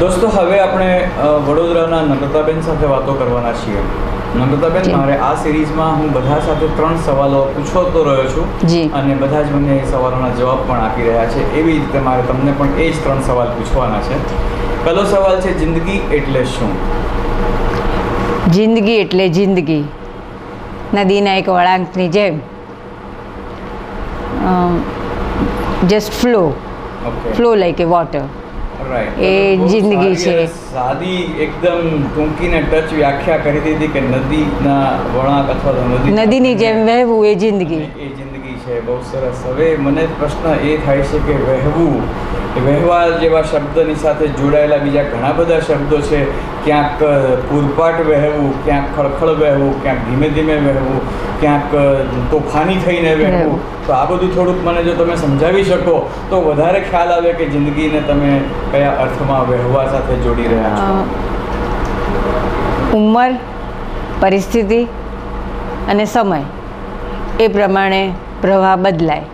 દોસ્તો હવે આપણે વડોદરાના નમ્રતાબેન સાથે વાતો કરવાના છીએ. નમ્રતાબેન મારે આ સિરીઝમાં હું બધા સાથે ત્રણ સવાલો પૂછતો રહ્યો છું. અને બધા જ મને એ સવાલોના જવાબ પણ આપી રહ્યા છે. એવી રીતે મારે તમને પણ એ જ ત્રણ સવાલ પૂછવાના છે. પહેલો સવાલ છે જિંદગી એટલે શું? જિંદગી એટલે જિંદગી. નદીના એક વળાંકની જેમ. Just flow flow like a water એ જિંદગી છે. સાદી એકદમ ટૂંકીને ટચ વ્યાખ્યા કરી દીધી કે નદીના વળાંક અથવા તો નદી નદીની જેમ વહેવું એ જિંદગી. એ જિંદગી છે બહુ સરસ. હવે મને પ્રશ્ન એ થાય છે કે વહેવું એ વહેવા જેવા શબ્દની સાથે જોડાયેલા બીજા ઘણા બધા શબ્દો છે. ક્યાંક પૂરપાટ વહેવું ક્યાંક ખળખળ વહેવું ક્યાંક ધીમે ધીમે વહેવું ક્યાંક તોફાની થઈને વહેવું. તો આ બધું થોડુંક મને જો તમે સમજાવી શકો તો વધારે ખ્યાલ આવે કે જિંદગીને તમે કયા અર્થમાં વહેવા સાથે જોડી રહ્યા છો. ઉંમર પરિસ્થિતિ અને સમય એ પ્રમાણે પ્રવાહ બદલાય.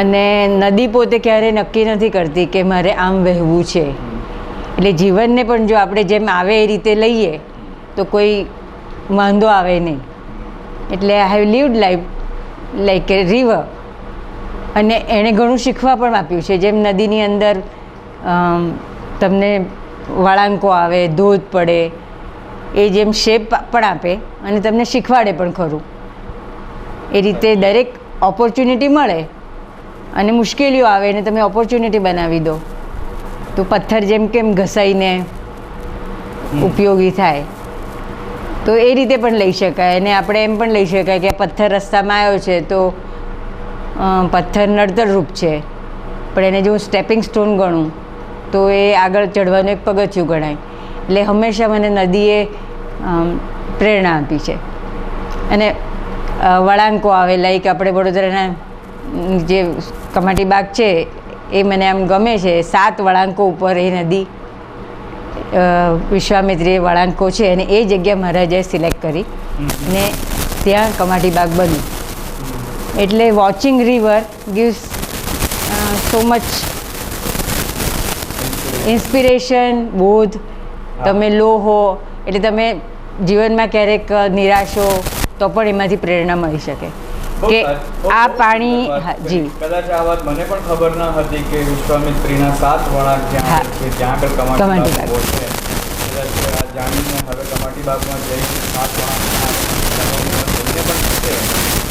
અને નદી પોતે ક્યારેય નક્કી નથી કરતી કે મારે આમ વહેવું છે. એટલે જીવનને પણ જો આપણે જેમ આવે એ રીતે લઈએ, તો કોઈ વાંધો આવે નહીં. એટલે I have lived life like a river અને એણે ઘણું શીખવા પણ આપ્યું છે. જેમ નદીની અંદર તમને વળાંકો આવે, ધોધ પડે, એ જેમ શેપ પણ આપે અને તમને શીખવાડે પણ ખરું. એ રીતે દરેક ઓપોર્ચ્યુનિટી મળે. અને મુશ્કેલીઓ આવે એને તમે ઓપોર્ચ્યુનિટી બનાવી દો. તો પથ્થર જેમ કેમ ઘસાઈને ઉપયોગી થાય. તો એ રીતે પણ લઈ શકાય. અને આપણે એમ પણ લઈ શકાય કે પથ્થર રસ્તામાં આવ્યો છે તો પથ્થર નડતરરૂપ છે. પણ એને જો હું સ્ટેપિંગ સ્ટોન ગણું તો એ આગળ ચડવાનું એક પગથિયું ગણાય. એટલે હંમેશા મને નદીએ પ્રેરણા આપી છે. અને વળાંકો આવે લાઈક આપણે વડોદરાના જે કમાટી બાગ છે એ મને આમ ગમે છે. સાત વળાંકો ઉપર એ નદી વિશ્વામિત્રી વળાંકો છે અને એ જગ્યા મહારાજાએ સિલેક્ટ કરી અને ત્યાં કમાટી બાગ બન્યું. એટલે watching river gives so much inspiration બોધ. તમે લો હો એટલે તમે જીવનમાં ક્યારેક નિરાશો તો પણ એમાંથી પ્રેરણા મળી શકે. કે આ પાણી. જી. કદાચ આ વાત મને પણ ખબર ન હતી કે વિશ્વામિત્રીના સાત વળાંક જ્યાં છે જ્યાં આગળ કમાટી બાગ. છે. કદાચ આ જાણીને હવે કમાટી બાગમાં જઈ સાત છે.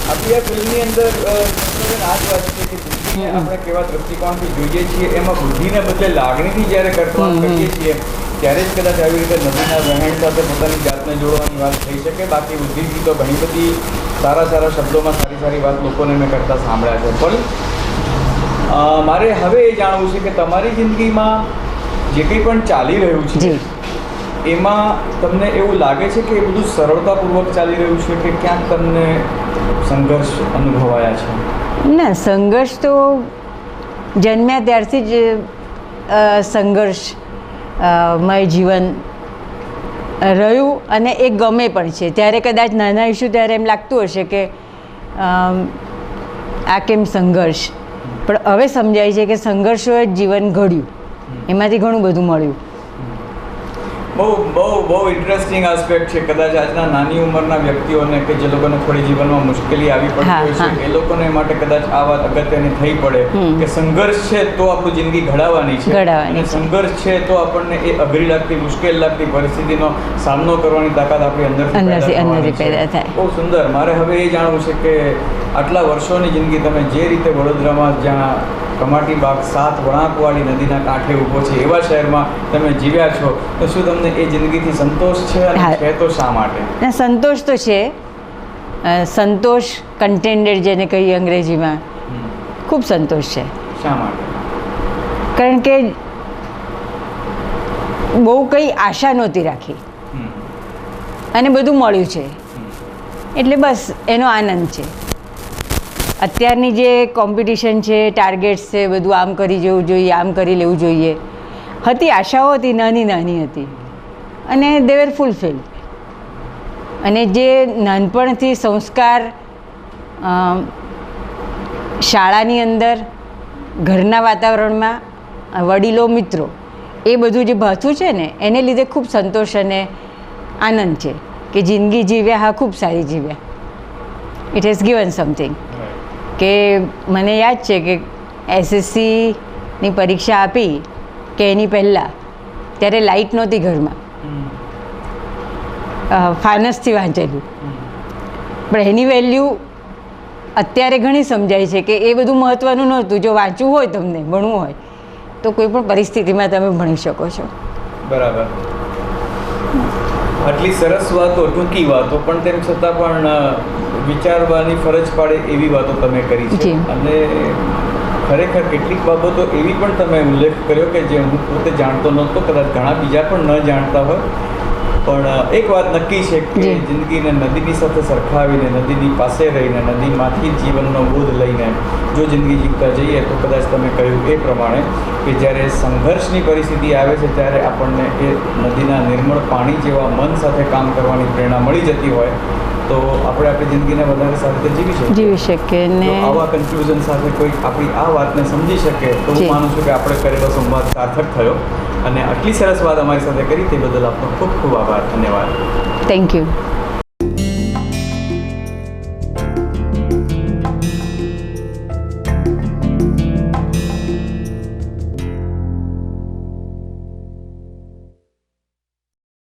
આપણી આ ફિલ્મની અંદર આ જ વાત છે કે બુદ્ધિને આપણે કેવા દ્રષ્ટિકોણથી જોઈએ છીએ એમાં બુદ્ધિને બદલે લાગણીથી જ્યારે હમ. કરીએ છીએ ત્યારે જ કદાચ આવી રીતે નદીના વહેણ સાથે પોતાની જાતને જોડવાની વાત થઈ શકે. બાકી બુદ્ધિથી તો ઘણી બધી સારા સારા શબ્દોમાં સારી સારી વાત લોકોને મેં કરતા સાંભળ્યા છે. પણ મારે હવે એ જાણવું છે કે તમારી જિંદગીમાં જે કંઈ પણ ચાલી રહ્યું છે એમાં તમને એવું લાગે છે કે એ બધું સરળતાપૂર્વક ચાલી રહ્યું છે કે ક્યાંક તમને સંઘર્ષ અનુભવાયા છે? ના સંઘર્ષ તો જન્મ્યા ત્યારથી જ સંઘર્ષ મય જીવન રહ્યું અને એ ગમે પણ છે. ત્યારે કદાચ નાના ઇસ્યુ ત્યારે એમ લાગતું હશે કે આ કેમ સંઘર્ષ? પણ હવે સમજાય છે કે સંઘર્ષોએ જ જીવન ઘડ્યું. એમાંથી ઘણું બધું મળ્યું. બહુ બહુ બહુ ઇન્ટરેસ્ટિંગ આસ્પેક્ટ છે. કદાચ આજના નાની ઉંમરના વ્યક્તિઓને કે જે લોકોને થોડી જીવનમાં મુશ્કેલી આવી પડતી હોય છે એ લોકોને માટે કદાચ આ વાત અગત્યની થઈ પડે કે સંઘર્ષ છે તો આપણું જિંદગી ઘડાવાની છે. અને સંઘર્ષ છે તો આપણને એ અઘરી લાગતી મુશ્કેલ લાગતી પરિસ્થિતિનો સામનો કરવાની તાકાત આપણી થવાની પેદા થાય. બહુ સુંદર. મારે હવે એ જાણવું છે કે આટલા વર્ષોની જિંદગી તમે જે રીતે વડોદરામાં જ્યાં કમાટી બાગ સાત વળાંકવાળી નદીના કાંઠે ઊભો છે. એવા શહેરમાં તમે જીવ્યા છો તો શું તમને એ જિંદગીથી સંતોષ છે અને છે તો શા માટે? સંતોષ તો છે. સંતોષ કન્ટેન્ડેડ જેને કહીએ અંગ્રેજીમાં. ખૂબ સંતોષ છે. શા માટે? કારણ કે બહુ કંઈ આશા નહોતી રાખી. અને બધું મળ્યું છે. એટલે બસ એનો આનંદ છે. અત્યારની જે કોમ્પિટિશન છે ટાર્ગેટ્સ છે, બધું આમ કરી જવું જોઈએ, આમ કરી લેવું જોઈએ, હતી, આશાઓ હતી, નાની નાની હતી. અને દે વેર ફૂલફિલ અને જે નાનપણથી સંસ્કાર શાળાની અંદર, ઘરના વાતાવરણમાં વડીલો, મિત્રો, એ બધું જે ભાથું છે ને, એને લીધે ખૂબ સંતોષ અને આનંદ છે કે જિંદગી જીવ્યા, હા, ખૂબ સારી જીવ્યા. ઇટ હેઝ ગિવન સમથિંગ કે મને યાદ છે કે એસએસસીની પરીક્ષા આપી કે એની પહેલાં ત્યારે લાઇટ નહોતી ઘરમાં. ફાનસથી વાંચેલું. પણ એની વેલ્યુ અત્યારે ઘણી સમજાય છે કે એ બધું મહત્ત્વનું નહોતું. જો વાંચવું હોય તમને ભણવું હોય તો કોઈ પણ પરિસ્થિતિમાં તમે ભણી શકો છો. બરાબર. આટલી સરસ વાતો ટૂંકી વાતો પણ તેમ છતાં પણ વિચારવાની ફરજ પાડે એવી વાતો તમે કરી છે. અને ખરેખર કેટલીક બાબતો એવી પણ તમે ઉલ્લેખ કર્યો કે જે હું પોતે જાણતો નહોતો કદાચ ઘણા બીજા પણ ન જાણતા હોય. પણ એક વાત નક્કી છે કે જિંદગીને નદીની સાથે સરખાવીને નદીની પાસે રહીને નદીમાંથી જીવનનો બોધ લઈને જો જિંદગી જીવતા જઈએ તો કદાચ તમે કહ્યું એ પ્રમાણે કે જ્યારે સંઘર્ષની પરિસ્થિતિ આવે છે ત્યારે આપણને એ નદીના નિર્મળ પાણી જેવા મન સાથે કામ કરવાની પ્રેરણા મળી જતી હોય. તો આપણે આપણી જિંદગીને વધારે સારી રીતે જીવી શકીએ. જીવી શકીએ ને આવા કન્ફ્યુઝન સાથે કોઈ આપણી આ વાતને સમજી શકે તો હું માનું છું કે આપણે કરેલો સંવાદ સાર્થક થયો. અને આટલી સરસ વાત અમારી સાથે કરી તે બદલ આપનો ખૂબ ખૂબ આભાર. ધન્યવાદ. Thank you